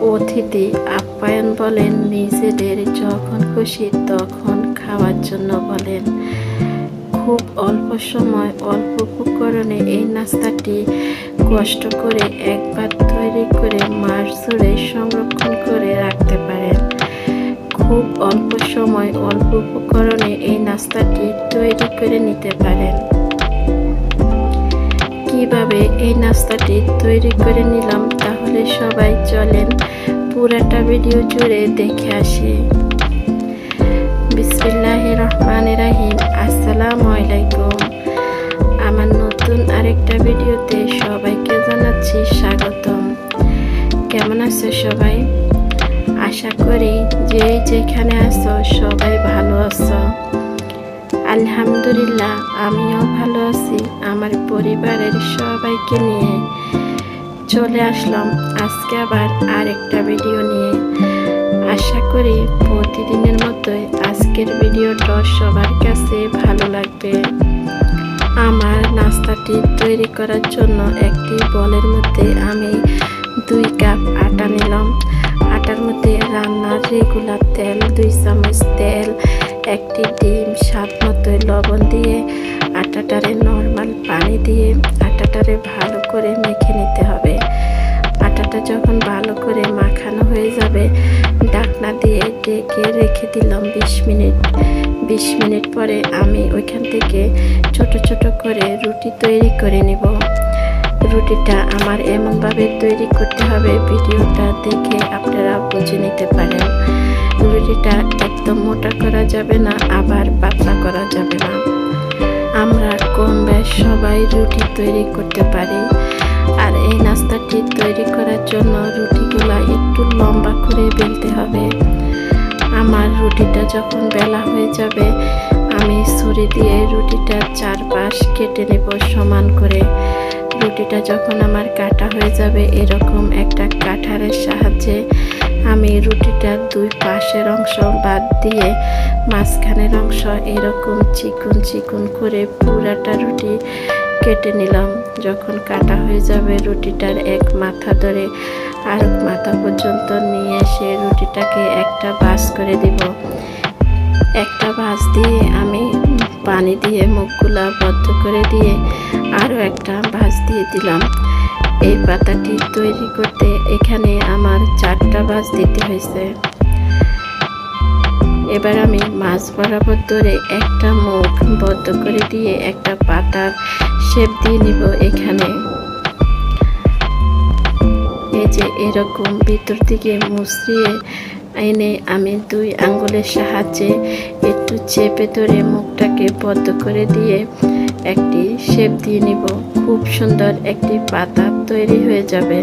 অতিথি আপ্যায়ন বলেন, নিজেদের যখন খুশি তখন খাওয়ার জন্য বলেন। খুব অল্প সময়, অল্প উপকরণে এই নাস্তাটি কষ্ট করে একবার তৈরি করে মাস ধরে সংরক্ষণ করে রাখতে পারেন। খুব অল্প সময়, অল্প উপকরণে এই নাস্তাটি তৈরি করে নিতে পারেন। কীভাবে এই নাস্তাটি তৈরি করে নিলাম তাহলে সবাই চলেন পুরাটা ভিডিও জুড়ে দেখে আসি। বিসমিল্লাহ রহমান রাহিম। আসসালামু আলাইকুম। আমার নতুন আরেকটা ভিডিওতে সবাইকে জানাচ্ছি স্বাগতম। কেমন আছো সবাই? আশা করি যে যেখানে আছো সবাই ভালো আছো। আলহামদুলিল্লাহ, আমিও ভালো আছি। আমার পরিবারের সবাইকে নিয়ে চলে আসলাম। আজকে আবার আরেকটা ভিডিও নিয়ে। আশা করি প্রতিদিনের মতোই আজকের ভিডিওটা সবার কাছে ভালো লাগবে। আমার নাস্তাটি তৈরি করার জন্য একটি বলের মধ্যে আমি দুই কাপ আটা নিলাম। আটার মধ্যে রান্নার রেগুলার তেল, দুই চামচ তেল, একটি ডিম, স্বাদ মতো লবণ দিয়ে আটাটারে নর্মাল পানি দিয়ে আটাটারে ভালো করে মেখে নিতে দিয়ে রেখে দিলাম বিশ মিনিট। বিশ মিনিট পরে আমি ওইখান থেকে ছোট ছোট করে রুটি তৈরি করে নিব। রুটিটা আমার এমনভাবে তৈরি করতে হবে, ভিডিওটা দেখে আপনারা বুঝে নিতে পারেন। রুটিটা একদম মোটা করা যাবে না, আবার পাতলা করা যাবে না। আমরা কম বেশ সবাই রুটি তৈরি করতে পারি। আর এই নাস্তাটি তৈরি করার জন্য রুটিগুলা একটু লম্বা করে বেলতে হবে। আমার রুটিটা যখন বেলা হয়ে যাবে, আমি ছুরি দিয়ে রুটিটার চারপাশ কেটে নেব সমান করে। রুটিটা যখন আমার কাটা হয়ে যাবে, এরকম একটা কাঠারের সাহায্যে আমি রুটিটার দুই পাশের অংশ বাদ দিয়ে মাঝখানের অংশ এরকম চিকুন চিকুন করে পুরাটা রুটি কেটে নিলাম। যখন কাটা হয়ে যাবে, রুটিটার এক মাথা ধরে আর মাথা পর্যন্ত নিয়ে এসে রুটিটাকে একটা বাস করে দিব। একটা বাস দিয়ে আমি পানি দিয়ে মুখগুলা বদ্ধ করে দিয়ে আরও একটা ভাজ দিয়ে দিলাম। এই পাতাটি তৈরি করতে এখানে আমার চারটা ভাজ দিতে হয়েছে। এবার আমি মাছ বরাবর ধরে একটা মুখ বদ্ধ করে দিয়ে একটা পাতার শেপ দিয়ে নিব এখানে। যে এরকম ভিতর থেকে মুচড়িয়ে এনে আমি দুই আঙ্গুলের সাহায্যে একটু চেপে ধরে মুখটাকে বদ্ধ করে দিয়ে একটি শেপ দিয়ে নিব। খুব সুন্দর একটি পাতা তৈরি হয়ে যাবে।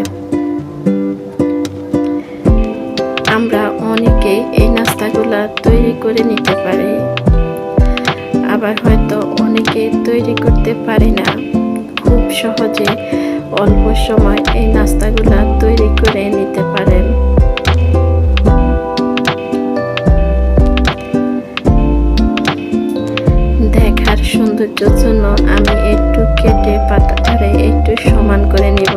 আমরা অনেকে এই নাস্তাগুলা তৈরি করে নিতে পারি। আবার হয়তো অনেকে তৈরি করতে পারি না। অল্প সময় এই নাস্তাগুলা তৈরি করে নিতে পারেন। দেখার সৌন্দর্যের জন্য আমি একটু কেটে পাতা পাতাটারে একটু সমান করে নিব।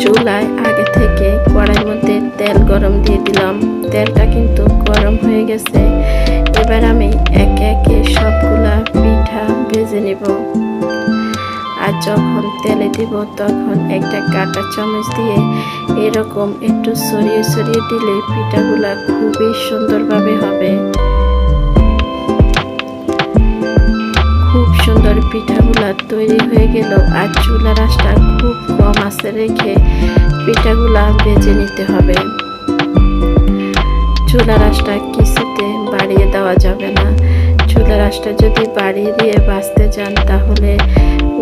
চুলায় আগে থেকে কড়াইয়ের মধ্যে তেল গরম দিয়ে দিলাম। তেলটা কিন্তু গরম হয়ে গেছে। এবার আমি একে একে সবগুলা পিঠা ভেজে নিব। আর যখন তেলে দিব, তখন একটা কাটা চামচ দিয়ে এরকম একটু সরিয়ে সরিয়ে দিলে পিঠাগুলা খুবই সুন্দরভাবে হবে। খুব সুন্দর পিঠাগুলা তৈরি হয়ে গেল আর চুলা রাসটা খুব কম আছে রেখে পিঠাগুলা বেজে নিতে হবে। চুলা রাসটা কিছুতে বাড়িয়ে দেওয়া যাবে না। চুলা রাসটা যদি বাড়িয়ে দিয়ে বাঁচতে চান, তাহলে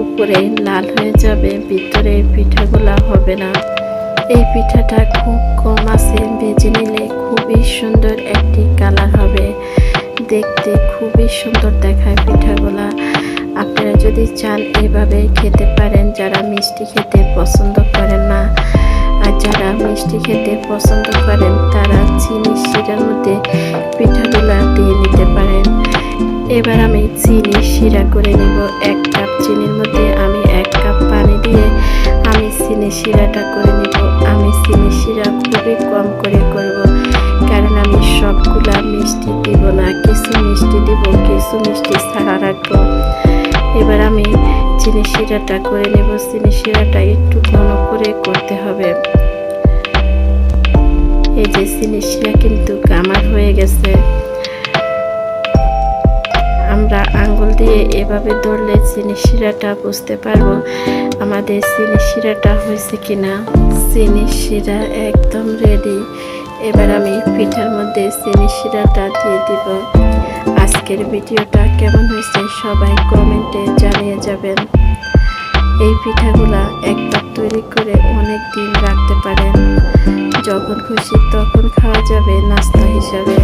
উপরে লাল হয়ে যাবে, ভিতরে পিঠাগুলা হবে না। এই পিঠাটা খুব কম আছে, ভেজে নিলে খুবই সুন্দর একটি কালার হবে। দেখতে খুবই সুন্দর দেখায় পিঠাগুলা। আপনারা যদি চান এভাবে খেতে পারেন, যারা মিষ্টি খেতে পছন্দ করেন না, আর যারা মিষ্টি খেতে পছন্দ করেন, তারা চিনি শিরার মধ্যে পিঠাগুলা দিয়ে নিতে এবার আমি চিনি শিরা করে নিব। এক কাপ চিনির মধ্যে আমি এক কাপ পানি দিয়ে আমি চিনি শিরাটা করে নিব। আমি চিনি শিরা খুবই কম করে করব, কারণ আমি সবগুলা মিষ্টি দিব না। কিছু মিষ্টি দিব, কিছু মিষ্টি ছাড়া রাখব। এবার আমি চিনি শিরাটা করে নেব। চিনি শিরাটা একটু ঘন করে করতে হবে। এই যে চিনি শিরা কিন্তু কামার হয়ে গেছে। আমরা আঙ্গুল দিয়ে এভাবে ধরলে চিনি শিরাটা বুঝতে পারব আমাদের চিনি শিরাটা হয়েছে কিনা। চিনি শিরা একদম রেডি এবার আমি পিঠার মধ্যে চিনি শিরাটা দিয়ে দিব। আজকের ভিডিওটা কেমন হয়েছে সবাই কমেন্টে জানিয়ে যাবেন। এই পিঠাগুলা একবার তৈরি করে অনেক দিন রাখতে পারেন। যখন খুশি তখন খাওয়া যাবে নাস্তা হিসাবে।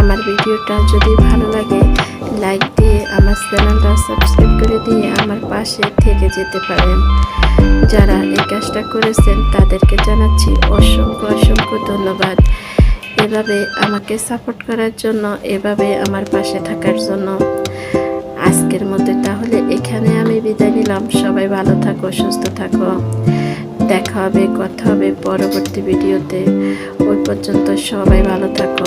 আমার ভিডিওটা যদি ভালো লাগে লাইক দিয়ে আমার চ্যানেলটা সাবস্ক্রাইব করে দিয়ে আমার পাশে থেকে যেতে পারেন। যারা এই কাজটা করেছেন, তাদেরকে জানাচ্ছি অসংখ্য অসংখ্য ধন্যবাদ। এভাবে আমাকে সাপোর্ট করার জন্য, এভাবে আমার পাশে থাকার জন্য। আজকের মধ্যে তাহলে এখানে আমি বিদায় নিলাম। সবাই ভালো থাকো, সুস্থ থাকো। দেখা হবে, কথা হবে পরবর্তী ভিডিওতে। ওই পর্যন্ত সবাই ভালো থাকো।